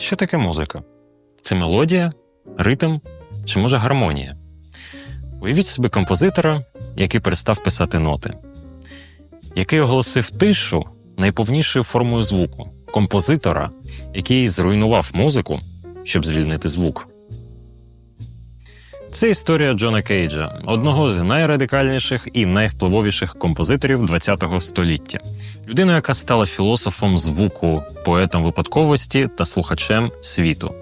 Що таке музика? Це мелодія, ритм чи може гармонія? Уявіть собі композитора, який перестав писати ноти, який оголосив тишу найповнішою формою звуку, композитора, який зруйнував музику, щоб звільнити звук. Це історія Джона Кейджа, одного з найрадикальніших і найвпливовіших композиторів ХХ століття, людина, яка стала філософом звуку, поетом випадковості та слухачем світу.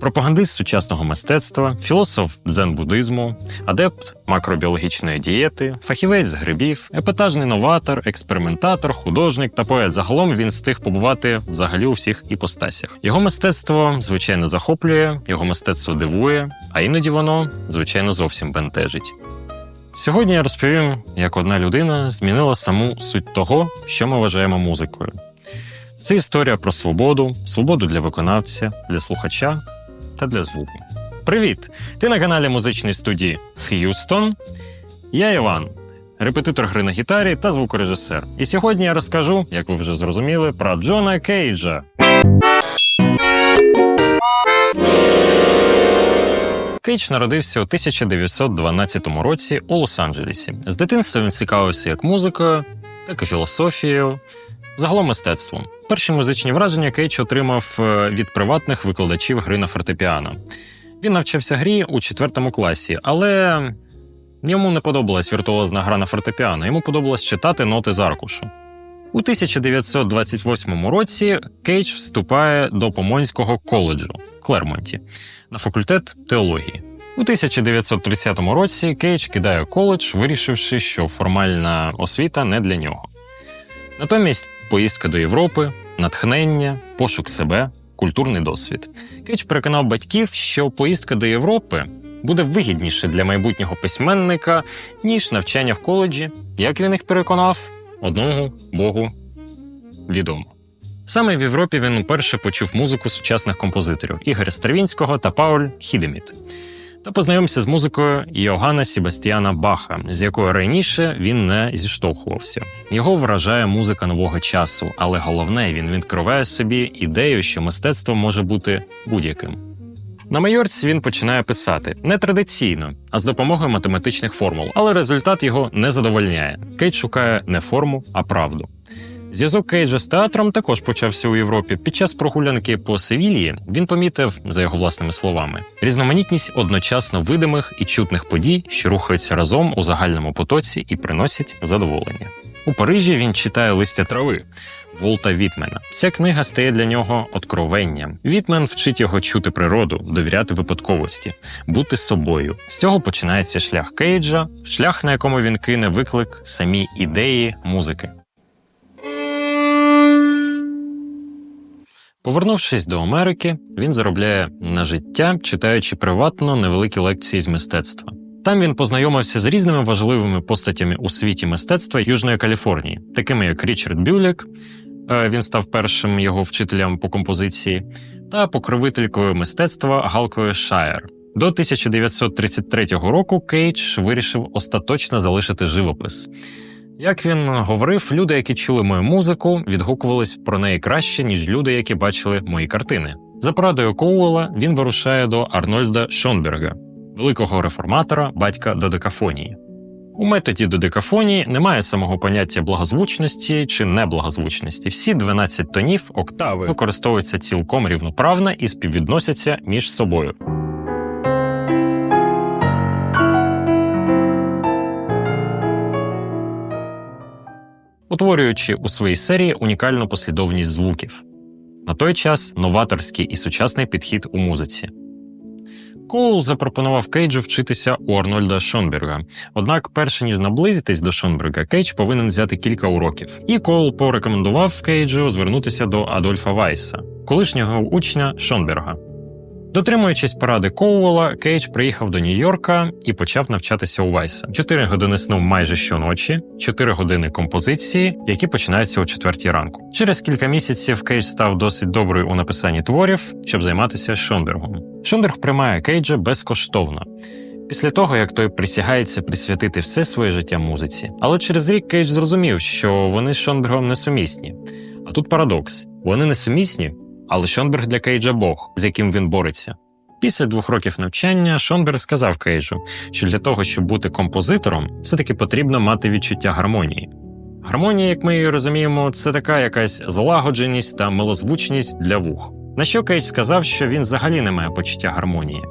Пропагандист сучасного мистецтва, філософ дзен-буддизму, адепт макробіологічної дієти, фахівець з грибів, епатажний новатор, експериментатор, художник та поет. Загалом він встиг побувати взагалі у всіх іпостасях. Його мистецтво звичайно захоплює, його мистецтво дивує, а іноді воно звичайно зовсім бентежить. Сьогодні я розповім, як одна людина змінила саму суть того, що ми вважаємо музикою. Це історія про свободу, свободу для виконавця, для слухача та для звуку. Привіт! Ти на каналі музичної студії Х'юстон. Я Іван, репетитор гри на гітарі та звукорежисер. І сьогодні я розкажу, як ви вже зрозуміли, про Джона Кейджа. Кейдж народився у 1912 році у Лос-Анджелесі. З дитинства він цікавився як музикою, так і філософією, загалом мистецтвом. Перші музичні враження Кейдж отримав е, від приватних викладачів гри на фортепіано. Він навчався грі у четвертому класі, але йому не подобалась віртуозна гра на фортепіано, йому подобалось читати ноти з аркушу. У 1928 році Кейдж вступає до Помонського коледжу в Клермонті на факультет теології. У 1930 році Кейдж кидає коледж, вирішивши, що формальна освіта не для нього. Натомість поїздка до Європи, натхнення, пошук себе, культурний досвід. Кейдж переконав батьків, що поїздка до Європи буде вигідніше для майбутнього письменника, ніж навчання в коледжі. Як він їх переконав, одному Богу відомо. Саме в Європі він уперше почув музику сучасних композиторів Ігоря Стравінського та Пауль Хідеміт. Та познайомився з музикою Йоганна Себастьяна Баха, з якою раніше він не зіштовхувався. Його вражає музика нового часу, але головне, він відкриває собі ідею, що мистецтво може бути будь-яким. На майорці він починає писати не традиційно, а з допомогою математичних формул, але результат його не задовольняє. Кейт шукає не форму, а правду. Зв'язок Кейджа з театром також почався у Європі. Під час прогулянки по Севілії він помітив, за його власними словами, різноманітність одночасно видимих і чутних подій, що рухаються разом у загальному потоці і приносять задоволення. У Парижі він читає листя трави. Волта Вітмена. Ця книга стає для нього откровенням. Вітмен вчить його чути природу, довіряти випадковості, бути собою. З цього починається шлях Кейджа, шлях, на якому він кине виклик самі ідеї музики. Повернувшись до Америки, він заробляє на життя, читаючи приватно невеликі лекції з мистецтва. Там він познайомився з різними важливими постатями у світі мистецтва Южної Каліфорнії, такими як Річард Бюлік, е, він став першим його вчителем по композиції, та покровителькою мистецтва Галкою Шаєр. До 1933 року Кейдж вирішив остаточно залишити живопис. Як він говорив, люди, які чули мою музику, відгукувались про неї краще, ніж люди, які бачили мої картини. За порадою Коуела він вирушає до Арнольда Шонберга, великого реформатора, батька додекафонії. У методі додекафонії немає самого поняття благозвучності чи неблагозвучності. Всі 12 тонів октави використовуються цілком рівноправно і співвідносяться між собою. Утворюючи у своїй серії унікальну послідовність звуків. На той час новаторський і сучасний підхід у музиці. Коул запропонував Кейджу вчитися у Арнольда Шонберга. Однак, перше ніж наблизитись до Шонберга, Кейдж повинен взяти кілька уроків. І Коул порекомендував Кейджу звернутися до Адольфа Вайса, колишнього учня Шонберга. Дотримуючись поради Коуела, Кейдж приїхав до Нью-Йорка і почав навчатися у Вайса. Чотири години сну майже щоночі, чотири години композиції, які починаються о четвертій ранку. Через кілька місяців Кейдж став досить добрий у написанні творів, щоб займатися Шонбергом. Шонберг приймає Кейджа безкоштовно. Після того, як той присягається присвятити все своє життя музиці. Але через рік Кейдж зрозумів, що вони з Шонбергом несумісні. А тут парадокс: вони несумісні, але Шонберг для Кейджа Бог, з яким він бореться. Після двох років навчання Шонберг сказав Кейджу, що для того, щоб бути композитором, все-таки потрібно мати відчуття гармонії. Гармонія, як ми її розуміємо, це така якась злагодженість та милозвучність для вух. На що Кейдж сказав, що він взагалі не має почуття гармонії.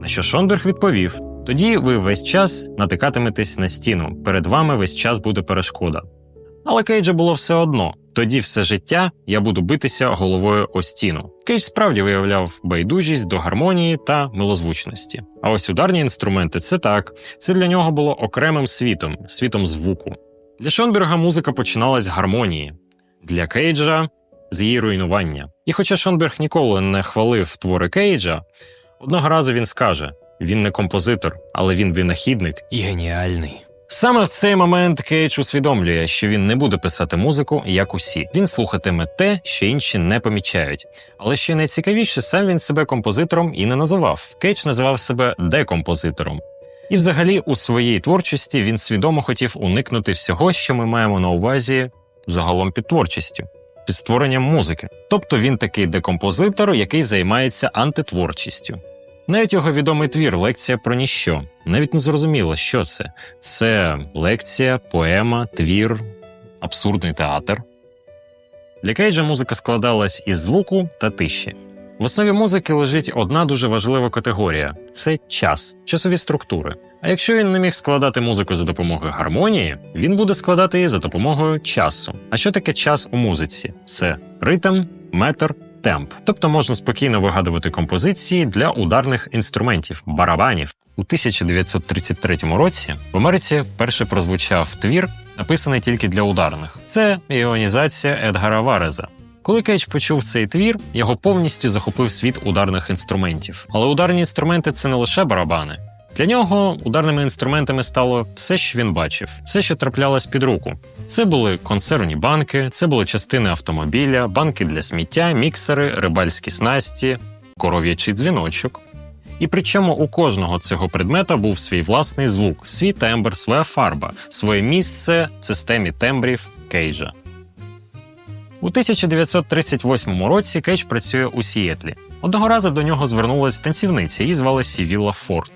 На що Шонберг відповів: тоді ви весь час натикатиметесь на стіну, перед вами весь час буде перешкода. Але Кейджа було все одно. Тоді все життя я буду битися головою о стіну. Кейдж справді виявляв байдужість до гармонії та милозвучності. А ось ударні інструменти це так. Це для нього було окремим світом, світом звуку. Для Шонберга музика починалась з гармонії, для Кейджа з її руйнування. І хоча Шонберг ніколи не хвалив твори Кейджа, одного разу він скаже: він не композитор, але він винахідник і геніальний. Саме в цей момент Кейдж усвідомлює, що він не буде писати музику як усі. Він слухатиме те, що інші не помічають. Але ще найцікавіше, сам він себе композитором і не називав. Кейдж називав себе декомпозитором. І, взагалі, у своїй творчості він свідомо хотів уникнути всього, що ми маємо на увазі загалом під творчістю, під створенням музики. Тобто він такий декомпозитор, який займається антитворчістю. Навіть його відомий твір Лекція про ніщо. Навіть не зрозуміло, що це. Це лекція, поема, твір, абсурдний театр. Для Кейджа музика складалась із звуку та тиші. В основі музики лежить одна дуже важлива категорія це час, часові структури. А якщо він не міг складати музику за допомогою гармонії, він буде складати її за допомогою часу. А що таке час у музиці? Це ритм, метр, темп. Тобто можна спокійно вигадувати композиції для ударних інструментів, барабанів. У 1933 році в Америці вперше прозвучав твір, написаний тільки для ударних. Це іонізація Едгара Вареза. Коли Кейдж почув цей твір, його повністю захопив світ ударних інструментів. Але ударні інструменти це не лише барабани. Для нього ударними інструментами стало все, що він бачив, все, що траплялось під руку. Це були консервні банки, це були частини автомобіля, банки для сміття, міксери, рибальські снасті, коров'ячий дзвіночок. І причому у кожного цього предмета був свій власний звук, свій тембр, своя фарба, своє місце в системі тембрів Кейджа. У 1938 році Кейдж працює у Сіетлі. Одного разу до нього звернулася танцівниця, її звали Сівіла Форд,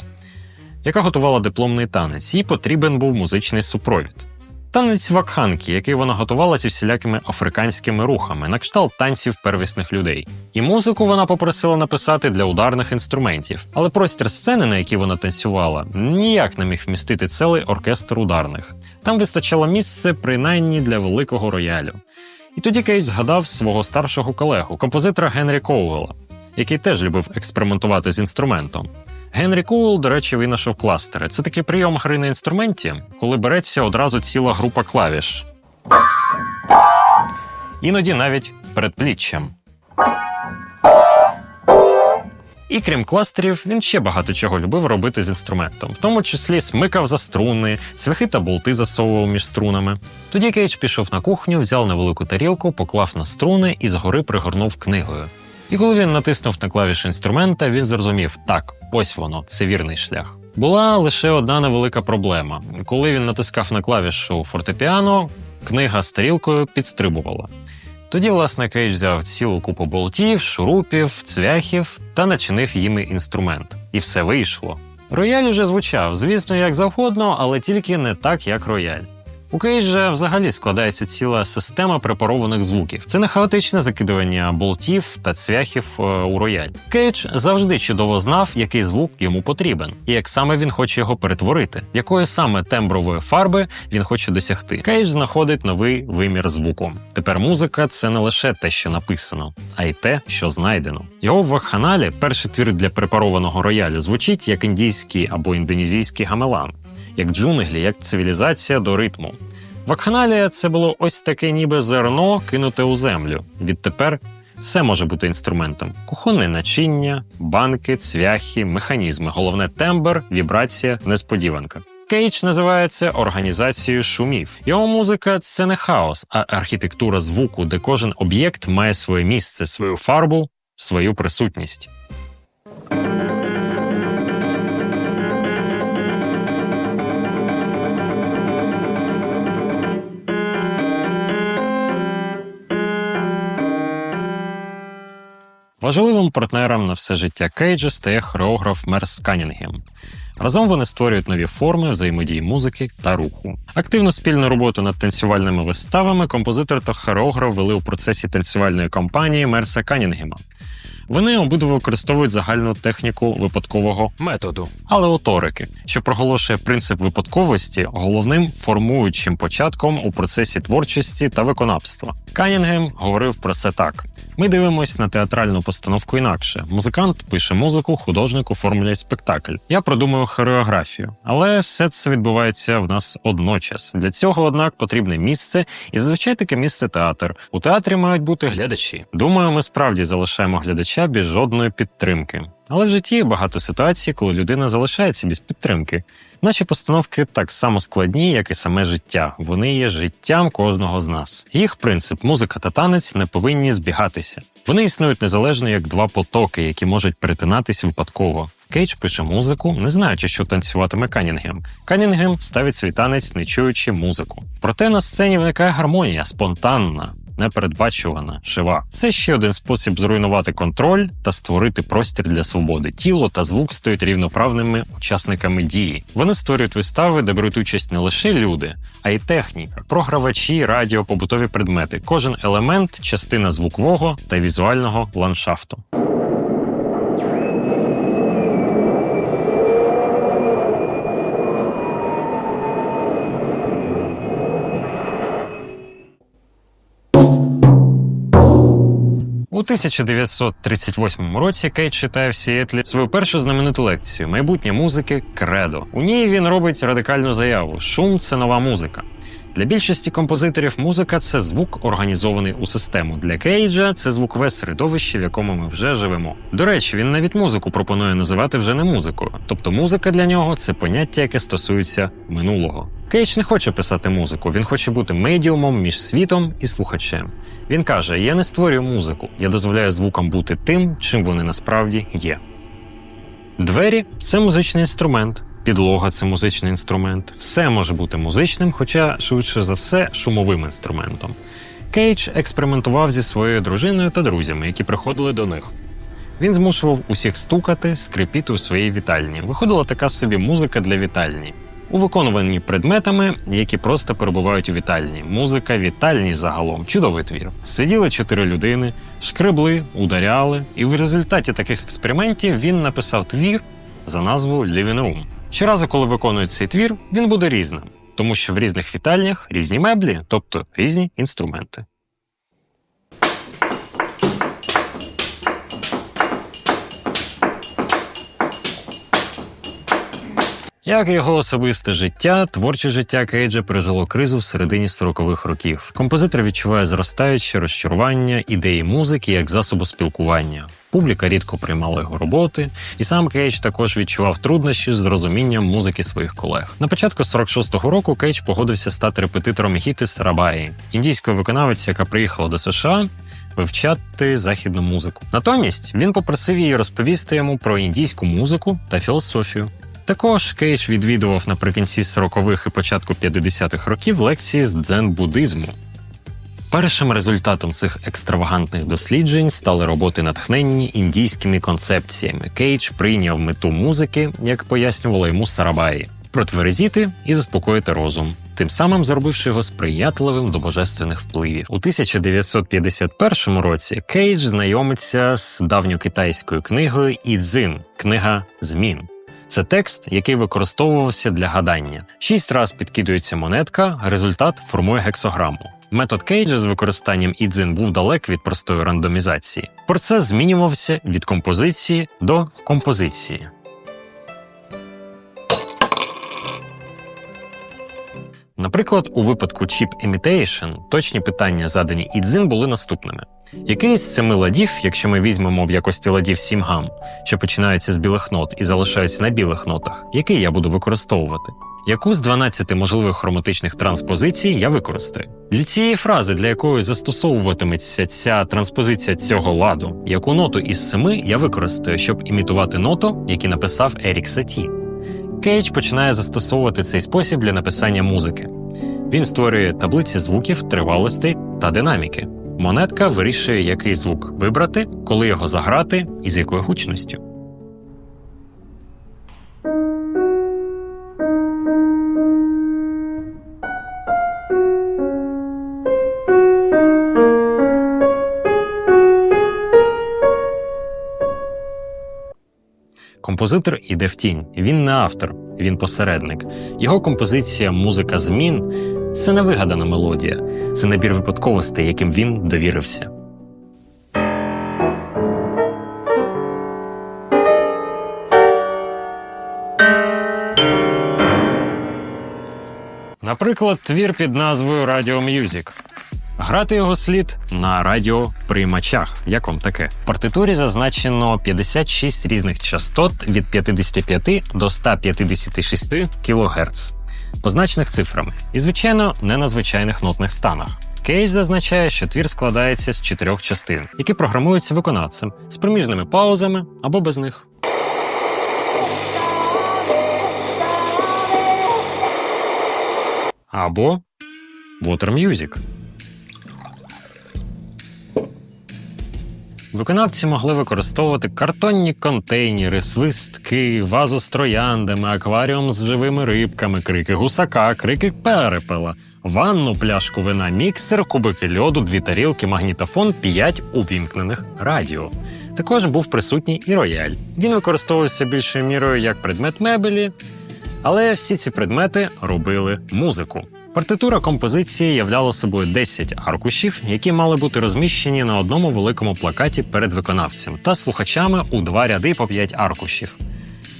яка готувала дипломний танець. Їй потрібен був музичний супровід. Танець вакханки, який вона готувала зі всілякими африканськими рухами, на кшталт танців первісних людей. І музику вона попросила написати для ударних інструментів, але простір сцени, на якій вона танцювала, ніяк не міг вмістити цілий оркестр ударних. Там вистачало місце принаймні для великого роялю. І тоді Кейдж згадав свого старшого колегу, композитора Генрі Коуела, який теж любив експериментувати з інструментом. Генрі Коуел, до речі, винайшов кластери. Це такий прийом гри на інструменті, коли береться одразу ціла група клавіш. Іноді навіть перед пліччям. І крім кластерів, він ще багато чого любив робити з інструментом, в тому числі смикав за струни, цвяхи та болти засовував між струнами. Тоді Кейдж пішов на кухню, взяв невелику тарілку, поклав на струни і згори пригорнув книгою. І коли він натиснув на клавіші інструмента, він зрозумів, так, ось воно, це вірний шлях. Була лише одна невелика проблема. Коли він натискав на клавішу фортепіано, книга з тарілкою підстрибувала. Тоді, власне, Кейдж взяв цілу купу болтів, шурупів, цвяхів та начинив їми інструмент. І все вийшло. Рояль уже звучав, звісно, як завгодно, але тільки не так, як рояль. У Кейджа взагалі складається ціла система препарованих звуків. Це не хаотичне закидування болтів та цвяхів е, у рояль. Кейдж завжди чудово знав, який звук йому потрібен, і як саме він хоче його перетворити, якої саме тембрової фарби він хоче досягти. Кейдж знаходить новий вимір звуку. Тепер музика це не лише те, що написано, а й те, що знайдено. Його в вакханалі перший твір для препарованого роялю звучить як індійський або індонезійський гамелан як джунглі, як цивілізація до ритму. Вакханалія це було ось таке, ніби зерно кинуте у землю. Відтепер все може бути інструментом: кухонне начиння, банки, цвяхи, механізми, головне тембр, вібрація, несподіванка. Кейдж називається організацією шумів. Його музика це не хаос, а архітектура звуку, де кожен об'єкт має своє місце, свою фарбу, свою присутність. Важливим партнером на все життя Кейджа стає хореограф Мерс Канінгем. Разом вони створюють нові форми взаємодії музики та руху. Активну спільну роботу над танцювальними виставами композитор та хореограф вели у процесі танцювальної кампанії Мерса Канінгема. Вони обидва використовують загальну техніку випадкового методу, але оторики, що проголошує принцип випадковості головним формуючим початком у процесі творчості та виконавства. Канінгем говорив про це так: ми дивимося на театральну постановку інакше. Музикант пише музику, художник оформлює спектакль. Я продумую хореографію, але все це відбувається в нас одночас. Для цього, однак, потрібне місце, і зазвичай таке місце театр. У театрі мають бути глядачі. Думаю, ми справді залишаємо глядача без жодної підтримки. Але в житті є багато ситуацій, коли людина залишається без підтримки. Наші постановки так само складні, як і саме життя. Вони є життям кожного з нас. Їх принцип музика та танець не повинні збігатися. Вони існують незалежно як два потоки, які можуть перетинатись випадково. Кейдж пише музику, не знаючи, що танцюватиме Канінгем. Канінгем ставить свій танець, не чуючи музику. Проте на сцені виникає гармонія, спонтанна непередбачувана, жива. Це ще один спосіб зруйнувати контроль та створити простір для свободи. Тіло та звук стають рівноправними учасниками дії. Вони створюють вистави, де беруть участь не лише люди, а й техніка, програвачі, радіо, побутові предмети. Кожен елемент частина звукового та візуального ландшафту. У 1938 році Кейт читає в Сіетлі свою першу знамениту лекцію майбутнє музики Кредо. У ній він робить радикальну заяву: шум це нова музика. Для більшості композиторів музика це звук, організований у систему. Для Кейджа це звукове середовище, в якому ми вже живемо. До речі, він навіть музику пропонує називати вже не музикою. Тобто музика для нього це поняття, яке стосується минулого. Кейдж не хоче писати музику, він хоче бути медіумом між світом і слухачем. Він каже: Я не створюю музику, я дозволяю звукам бути тим, чим вони насправді є. Двері це музичний інструмент. Підлога це музичний інструмент. Все може бути музичним, хоча швидше за все шумовим інструментом. Кейдж експериментував зі своєю дружиною та друзями, які приходили до них. Він змушував усіх стукати, скрипіти у своїй вітальні. Виходила така собі музика для вітальні. У виконуванні предметами, які просто перебувають у вітальні. Музика вітальні загалом чудовий твір. Сиділи чотири людини, шкребли, ударяли, і в результаті таких експериментів він написав твір за назвою Living Room. Щоразу, коли виконують цей твір, він буде різним, тому що в різних вітальнях різні меблі, тобто різні інструменти. Як його особисте життя, творче життя Кейджа пережило кризу в середині 40-х років. Композитор відчуває зростаюче розчарування ідеї музики як засобу спілкування. Публіка рідко приймала його роботи, і сам Кейдж також відчував труднощі з розумінням музики своїх колег. На початку 46-го року Кейдж погодився стати репетитором Гітис Рабаї, індійської виконавиці, яка приїхала до США. Вивчати західну музику. Натомість він попросив її розповісти йому про індійську музику та філософію. Також Кейдж відвідував наприкінці 40-х і початку 50-х років лекції з дзен-буддизму. Першим результатом цих екстравагантних досліджень стали роботи натхненні індійськими концепціями. Кейдж прийняв мету музики, як пояснювало йому Сарабаї, протверезіти і заспокоїти розум, тим самим зробивши його сприятливим до божественних впливів. У 1951 році Кейдж знайомиться з давньокитайською книгою Ідзин книга змін. Це текст, який використовувався для гадання. Шість раз підкидується монетка, результат формує гексограму. Метод Кейджа з використанням ідзин був далек від простої рандомізації. Процес змінювався від композиції до композиції. Наприклад, у випадку Chip Imitation точні питання, задані ідзин, були наступними: який з семи ладів, якщо ми візьмемо в якості ладів сім гам, що починаються з білих нот і залишаються на білих нотах, який я буду використовувати? Яку з 12 можливих хроматичних транспозицій я використаю? Для цієї фрази, для якої застосовуватиметься ця транспозиція цього ладу, яку ноту із семи я використаю, щоб імітувати ноту, яку написав Ерік Саті. Кейдж починає застосовувати цей спосіб для написання музики. Він створює таблиці звуків, тривалостей та динаміки. Монетка вирішує, який звук вибрати, коли його заграти і з якою гучністю. Композитор іде в тінь. Він не автор, він посередник. Його композиція Музика змін це не вигадана мелодія, це набір випадковостей, яким він довірився. Наприклад, твір під назвою Radio Music. Грати його слід на радіоприймачах. Як вам таке? В партитурі зазначено 56 різних частот від 55 до 156 кГц, позначених цифрами, і, звичайно, не на звичайних нотних станах. Кейдж зазначає, що твір складається з чотирьох частин, які програмуються виконавцем з проміжними паузами або без них. Або Water Music. Виконавці могли використовувати картонні контейнери, свистки, вазу з трояндами, акваріум з живими рибками, крики гусака, крики перепела, ванну, пляшку вина, міксер, кубики льоду, дві тарілки, магнітофон, п'ять увімкнених радіо. Також був присутній і рояль. Він використовувався більшою мірою як предмет мебелі, але всі ці предмети робили музику. Партитура композиції являла собою 10 аркушів, які мали бути розміщені на одному великому плакаті перед виконавцем та слухачами у два ряди по 5 аркушів.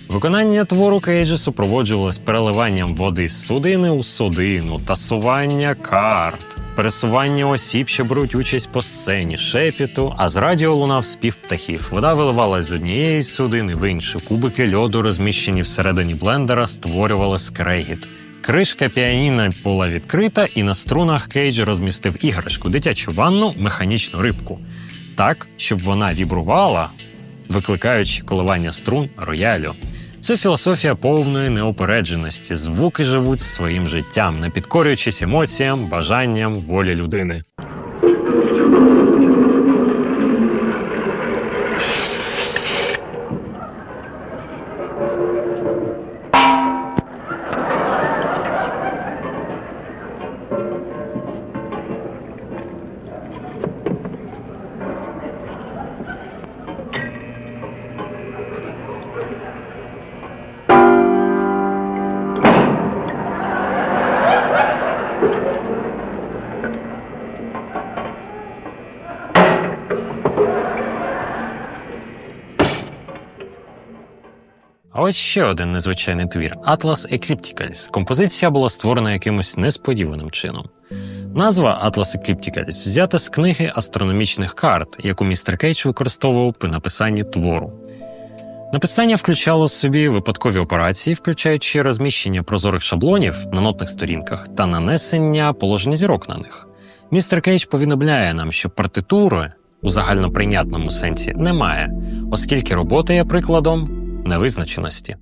Виконання твору Кейджа супроводжувалось переливанням води з судини у судину, тасування карт, пересування осіб, що беруть участь по сцені, шепіту, а з радіо лунав спів птахів. Вода виливалась з однієї судини в іншу. Кубики льоду, розміщені всередині блендера, створювали скрегіт. Кришка піаніно була відкрита, і на струнах Кейдж розмістив іграшку, дитячу ванну, механічну рибку, так, щоб вона вібрувала, викликаючи коливання струн роялю. Це філософія повної неупередженості. Звуки живуть своїм життям, не підкорюючись емоціям, бажанням, волі людини. Ось ще один незвичайний твір Atlas Eclipticals. Композиція була створена якимось несподіваним чином. Назва Atlas Eclipticals взята з книги астрономічних карт, яку містер Кейдж використовував при написанні твору. Написання включало в собі випадкові операції, включаючи розміщення прозорих шаблонів на нотних сторінках та нанесення положення зірок на них. Містер Кейдж повідомляє нам, що партитури у загальноприйнятному сенсі немає, оскільки робота є прикладом невизначеності.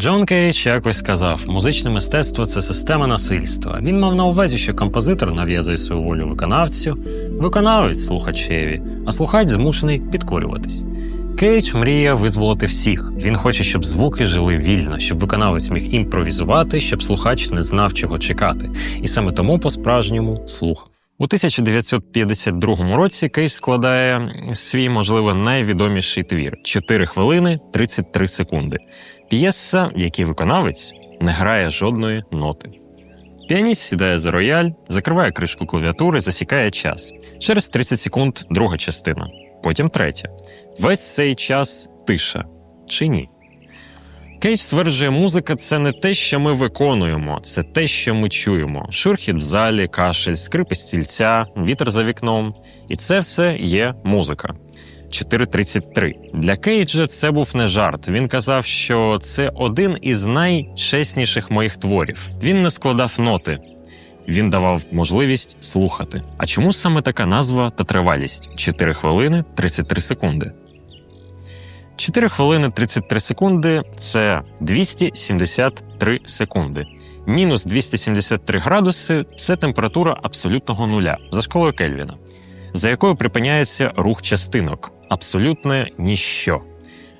Джон Кейдж якось сказав: музичне мистецтво це система насильства. Він мав на увазі, що композитор нав'язує свою волю виконавцю, виконавець слухачеві, а слухач змушений підкорюватись. Кейдж мріє визволити всіх. Він хоче, щоб звуки жили вільно, щоб виконавець міг імпровізувати, щоб слухач не знав, чого чекати, і саме тому по-справжньому слухав. У 1952 році Кейдж складає свій, можливо, найвідоміший твір 4 хвилини 33 секунди. П'єса, в якій виконавець не грає жодної ноти. Піаніст сідає за рояль, закриває кришку клавіатури, засікає час. Через 30 секунд друга частина, потім третя. Весь цей час тиша чи ні. Кейдж стверджує, музика це не те, що ми виконуємо, це те, що ми чуємо. Шурхіт в залі, кашель, скрипи стільця, вітер за вікном. І це все є музика. 4.33. Для Кейджа це був не жарт. Він казав, що це один із найчесніших моїх творів. Він не складав ноти. Він давав можливість слухати. А чому саме така назва та тривалість 4 хвилини 33 секунди? 4 хвилини 33 секунди це 273 секунди. Мінус 273 градуси це температура абсолютного нуля за школою Кельвіна, за якою припиняється рух частинок. Абсолютне ніщо.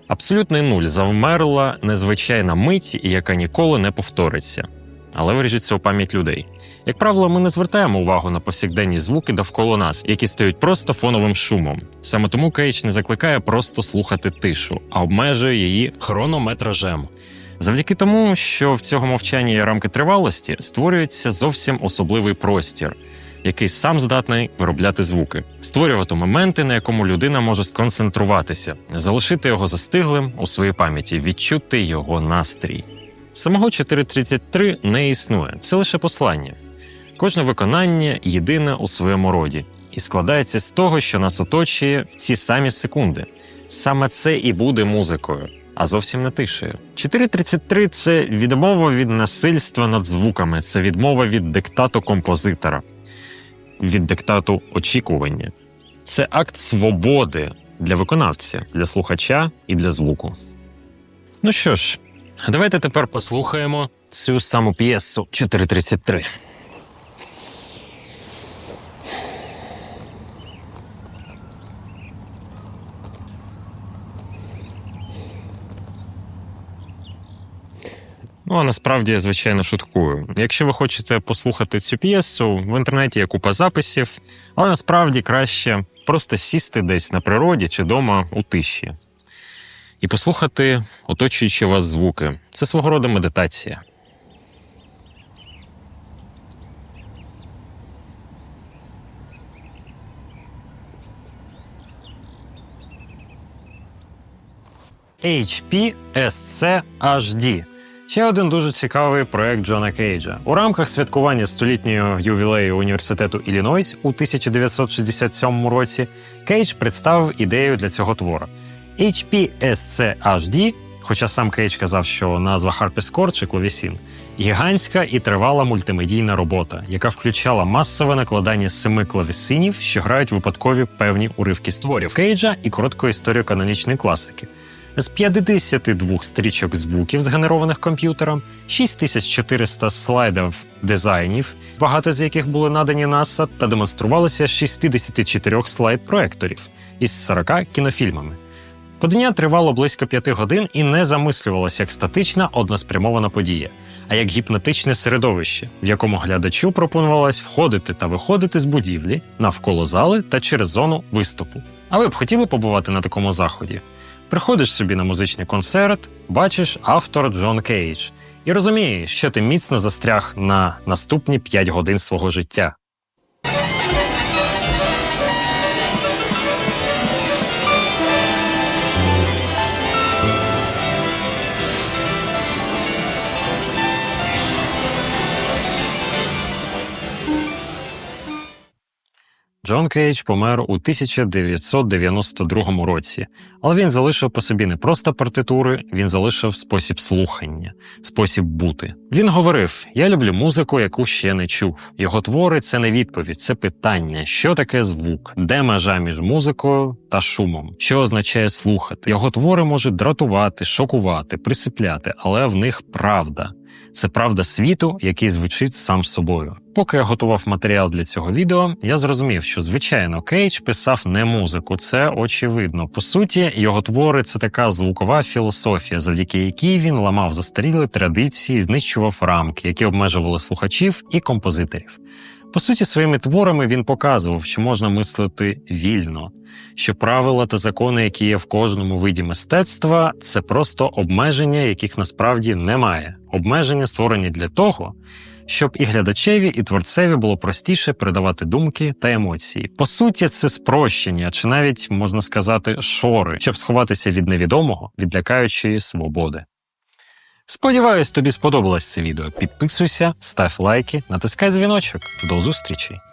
Абсолютний нуль завмерла незвичайна мить, яка ніколи не повториться. Але виріжеться у пам'ять людей. Як правило, ми не звертаємо увагу на повсякденні звуки довкола нас, які стають просто фоновим шумом. Саме тому Кейдж не закликає просто слухати тишу, а обмежує її хронометражем. Завдяки тому, що в цього мовчання є рамки тривалості, створюється зовсім особливий простір, який сам здатний виробляти звуки, створювати моменти, на якому людина може сконцентруватися, залишити його застиглим у своїй пам'яті, відчути його настрій. Самого 4.33 не існує, це лише послання. Кожне виконання єдине у своєму роді і складається з того, що нас оточує в ці самі секунди. Саме це і буде музикою, а зовсім не тишею. 4.33 – це відмова від насильства над звуками, це відмова від диктату композитора, від диктату очікування. Це акт свободи для виконавця, для слухача і для звуку. Ну що ж, давайте тепер послухаємо цю саму п'єсу 4.33. Ну, а насправді я звичайно шуткую. Якщо ви хочете послухати цю п'єсу, в інтернеті є купа записів, але насправді краще просто сісти десь на природі чи дома у тиші і послухати оточуючі вас звуки. Це свого роду медитація. HPSC HD Ще один дуже цікавий проект Джона Кейджа. У рамках святкування столітнього ювілею університету Іллінойс у 1967 році Кейдж представив ідею для цього твора. HPSC HD, хоча сам Кейдж казав, що назва Harpsichord чи клавісін, гігантська і тривала мультимедійна робота, яка включала масове накладання семи клавісинів, що грають випадкові певні уривки створів Кейджа і коротку історію канонічної класики. З 52 стрічок звуків, згенерованих комп'ютером, 6400 слайдів дизайнів, багато з яких були надані NASA, та демонструвалися 64 слайд-проекторів із 40 кінофільмами. Подання тривало близько 5 годин і не замислювалося як статична односпрямована подія, а як гіпнотичне середовище, в якому глядачу пропонувалось входити та виходити з будівлі навколо зали та через зону виступу. А ви б хотіли побувати на такому заході? Приходиш собі на музичний концерт, бачиш автор Джон Кейдж і розумієш, що ти міцно застряг на наступні 5 годин свого життя. Джон Кейдж помер у 1992 році, але він залишив по собі не просто партитури, він залишив спосіб слухання, спосіб бути. Він говорив: Я люблю музику, яку ще не чув. Його твори це не відповідь, це питання, що таке звук, де межа між музикою та шумом, що означає слухати. Його твори можуть дратувати, шокувати, присипляти, але в них правда. Це правда світу, який звучить сам собою. Поки я готував матеріал для цього відео, я зрозумів, що звичайно Кейдж писав не музику, це очевидно. По суті, його твори це така звукова філософія, завдяки якій він ламав застарілі традиції, знищував рамки, які обмежували слухачів і композиторів. По суті, своїми творами він показував, що можна мислити вільно, що правила та закони, які є в кожному виді мистецтва, це просто обмеження, яких насправді немає. Обмеження створені для того, щоб і глядачеві, і творцеві було простіше передавати думки та емоції. По суті, це спрощення, чи навіть можна сказати, шори, щоб сховатися від невідомого, відлякаючої свободи. Сподіваюсь, тобі сподобалось це відео. Підписуйся, став лайки, натискай дзвіночок. До зустрічі!